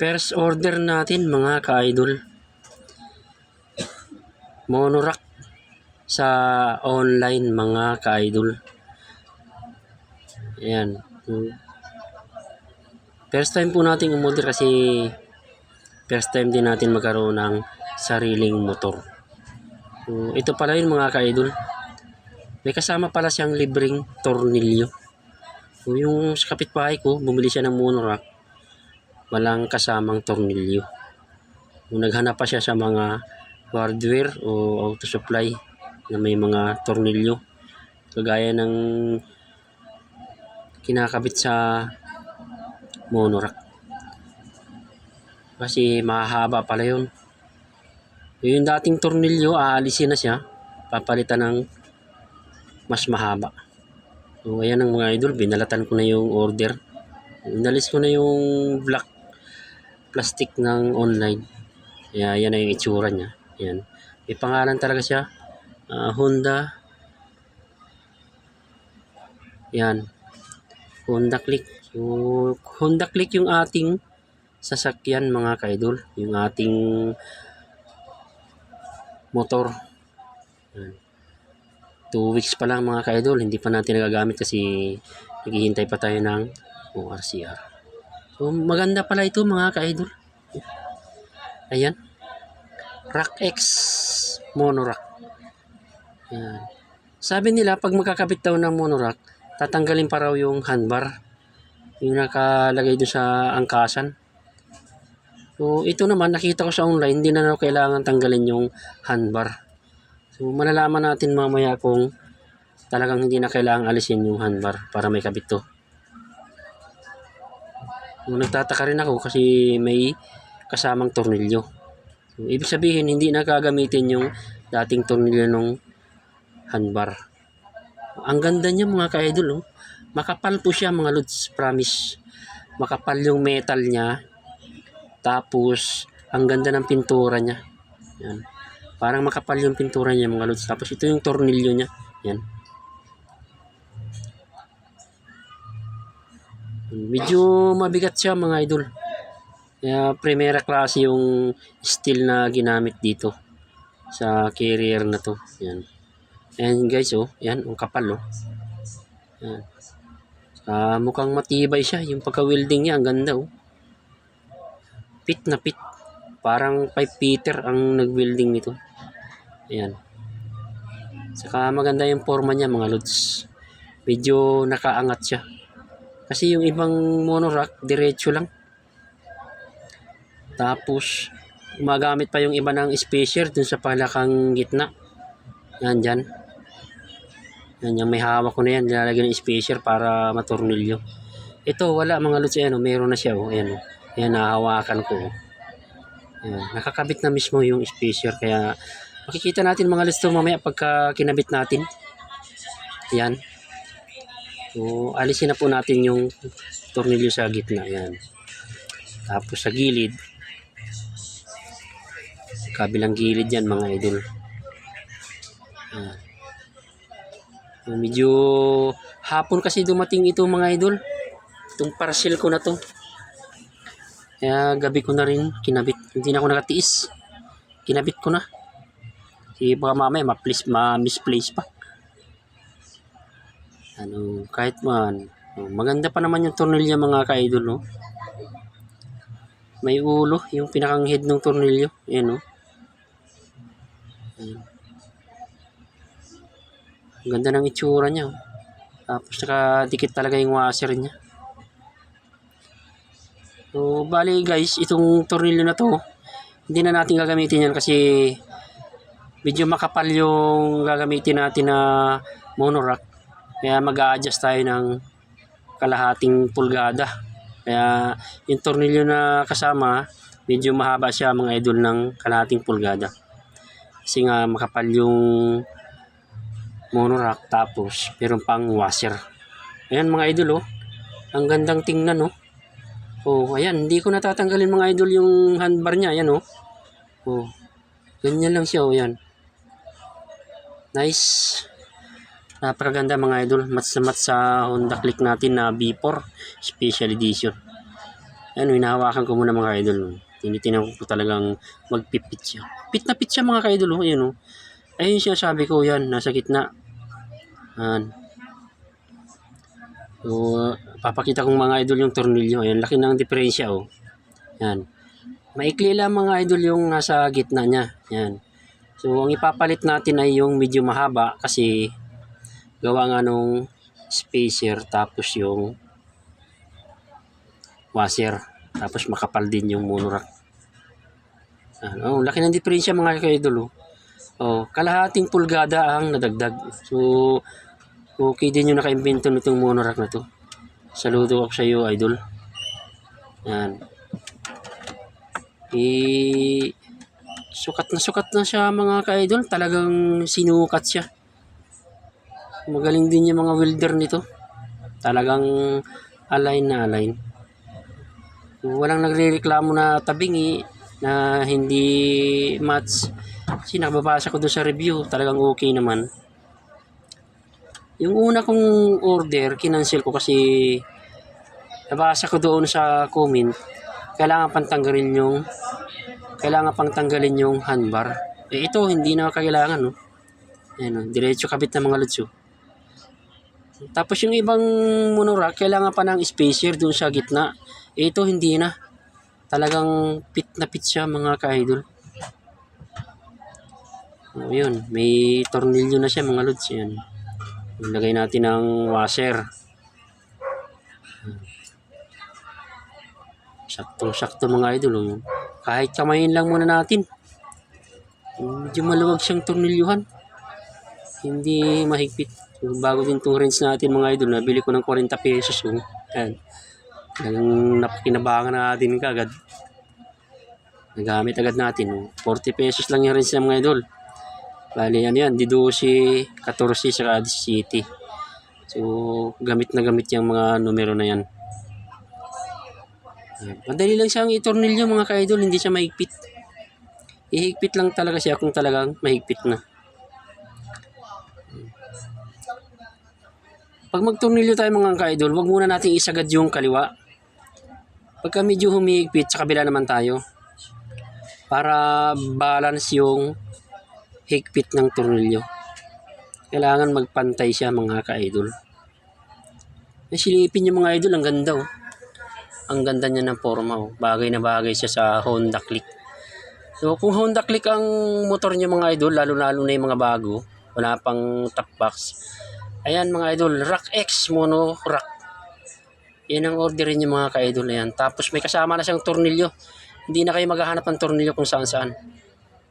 First order natin mga ka-idol. Monorack sa online mga ka-idol. Ayan. First time po natin umorder kasi first time din natin magkaroon ng sariling motor. So, ito pala yun mga ka-idol. May kasama pala siyang libreng tornilyo. Yung kapitbahay ko, bumili siya ng monorack. Walang kasamang tornilyo. Naghanap pa siya sa mga hardware o auto supply na may mga tornilyo. Kagaya ng kinakabit sa monorack. Kasi mahaba pala yun. Yung dating tornilyo, aalisin na siya. Papalitan ng mas mahaba. So, ayan ang mga idol. Binalatan ko na yung order. Inalis ko na yung black plastic ng online. Kaya yan na yung itsura niya. Yan. May pangalan talaga siya. Ah, Honda. Yan. Honda Click. So, Honda Click yung ating sasakyan mga kaidol. Yung ating motor. Yan. Two weeks pa lang mga kaidol. Hindi pa natin nagagamit kasi naghihintay pa tayo ng ORCR. So, maganda pala ito mga ka-idol. Ayan. Rack X Monorack. Ayan. Sabi nila, pag magkakabit daw ng monorack, tatanggalin pa raw yung handbar. Yung nakalagay doon sa angkasan. So, ito naman, nakita ko sa online, hindi na raw kailangan tanggalin yung handbar. So, malalaman natin mamaya kung talagang hindi na kailangan alisin yung handbar para may kabit to. Nung nagtataka rin ako kasi may kasamang tornilyo. So, ibig sabihin, hindi na gagamitin yung dating tornilyo ng handbar. Ang ganda niya mga ka-idol. Oh. Makapal po siya mga lods, promise. Makapal yung metal niya. Tapos, ang ganda ng pintura niya. Yan. Parang makapal yung pintura niya mga lods. Tapos ito yung tornilyo niya. Yan. Medyo mabigat siya mga idol. Kaya primera klase yung steel na ginamit dito sa carrier na to. Yan. Ayan guys oh, yan, ang kapal oh. Yan. Ah, mukhang matibay siya. Yung pagka-welding niya, ang ganda oh. Pit na pit. Parang 5 Peter ang nag-welding nito. Ayan. Saka maganda yung forma niya mga lods. Medyo nakaangat siya. Kasi yung ibang monorack, diretso lang. Tapos, gumagamit pa yung iba ng spacer dun sa palakang gitna. Yan dyan. Yan yung may hawak ko na yan. Nilalagyan ng spacer para matornilyo. Ito, wala mga lods. Ayan, oh, meron na siya. Oh. Ayan, oh. Ayan, nahawakan ko. Oh. Ayan, nakakabit na mismo yung spacer. Kaya, makikita natin mga lods to mamaya pagka kinabit natin. Yan. So, alisin na po natin yung tornilyo sa gitna. Yan. Tapos sa gilid. Kabilang gilid yan mga idol. Yan. So, medyo hapon kasi dumating ito mga idol. Itong parcel ko na to. Kaya gabi ko na rin kinabit. Hindi na ako nakatiis. Kinabit ko na. Kasi baka mamaya ma-misplace pa ano, kahit man, oh, maganda pa naman yung tornilyo mga ka-idol, no? May ulo, yung pinakang head ng tornilyo, yan, no? Ayan. Ganda ng itsura niya, oh. Tapos nakadikit talaga yung washer niya. So, bali guys, itong tornilyo na to, hindi na natin gagamitin yan kasi medyo makapal yung gagamitin natin na monorack. Kaya mag-a-adjust tayo ng kalahating pulgada. Kaya yung tornilyo na kasama, medyo mahaba siya mga idol ng kalahating pulgada. Kasi nga makapal yung monorack tapos meron pang washer. Ayan mga idol oh. Ang gandang tingnan oh. Oh, ayan, hindi ko natatanggalin mga idol yung handbar niya, ayan oh. Oh. Ganyan lang siya oh, ayan. Nice. Napakaganda mga idol. Match sa Honda Click natin na B4 Special Edition. Ano, hinahawakan ko muna mga idol. Tinitinan ko talagang magpipit siya. Pit na pit siya mga ka-idol. Oh. Ayun, oh. Ayun siya sabi ko yan. Nasa gitna. Yan. So, papakita kong mga idol yung tornilyo. Ayan, laki ng diferensya oh. Yan. Maikli lang mga idol yung nasa gitna niya. Yan. So, ang ipapalit natin ay yung medyo mahaba kasi gawa nga nung spacer tapos yung washer. Tapos makapal din yung monorack. Ano, oh, laki ng diferensya mga ka-idol. Oh. oh, kalahating pulgada ang nadagdag. So, okay din yung naka-invento nitong monorack na to. Saludo ako sa iyo, idol. Yan. Eh, sukat na sukat na siya mga ka-idol. Talagang sinukat siya. Magaling din yung mga welder nito. Talagang align na align. Walang nagre-reklamo na tabingi na hindi match. Kasi nakababasa ko doon sa review. Talagang okay naman. Yung una kong order, kinancel ko kasi nabasa ko doon sa comment, kailangan pang tanggalin yung kailangan pang tanggalin yung handbar. Eh ito, hindi na kailangan, no? Ayan, diretso kabit ng mga lutso. Tapos yung ibang monorack, kailangan pa ng spacer doon sa gitna. Ito, hindi na. Talagang pit na pit siya, mga ka-idol. O, yun. May tornilyo na siya, mga lods. Yan. Ilagay natin ang washer. Saktong-sakto mga idol. Oh. Kahit kamayin lang muna natin. Medyo maluwag siyang tornilyuhan. Hindi mahigpit. So, bago din itong wrench natin mga idol. Nabili ko ng 40 pesos. Oh. Yan. Talagang napakinabangan natin kagad. Nagamit agad natin. Oh. 40 pesos lang yung wrench ng mga idol. Bali, ano yan, di 12, 14, saka 17. So, gamit na gamit yung mga numero na yan. Madali lang siyang itornilyo mga ka-idol, hindi siya mahigpit. Ihigpit lang talaga siya kung talagang mahigpit na. Pag magtornilyo tayo mga ka-idol, wag muna natin isagad yung kaliwa. Pagka medyo humihigpit, sa kabila naman tayo. Para balance yung higpit ng tornilyo. Kailangan magpantay siya mga ka-idol. Silipin yung mga idol, ang ganda oh. Ang ganda niya ng forma oh. Bagay na bagay siya sa Honda Click. So kung Honda Click ang motor niyo mga idol, lalo-lalo na yung mga bago, wala pang top box. Ayan mga idol, Rock X Mono Rock. Yan ang orderin niyo mga ka-idol na yan. Tapos may kasama na siyang tornilyo. Hindi na kayo maghahanap ng tornilyo kung saan saan.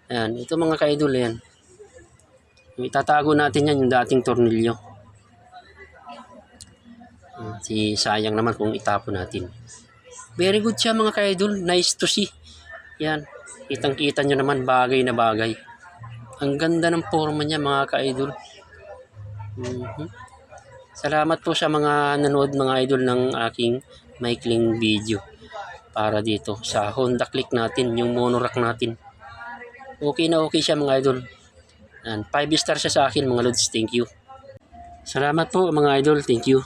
Ayan, ito mga ka-idol yan. Itatago natin yan yung dating tornilyo. Hmm, Si sayang naman kung itapon natin. Very good siya mga ka-idol. Nice to see. Yan. Kitang-kita nyo naman bagay na bagay. Ang ganda ng forma niya mga ka-idol. Mhm. Salamat po sa mga nanood mga idol ng aking maikling video para dito sa Honda Click natin, yung monorack natin. Okay na okay siya mga idol. And 5 star siya sa akin mga lods. Thank you. Salamat po mga idol. Thank you.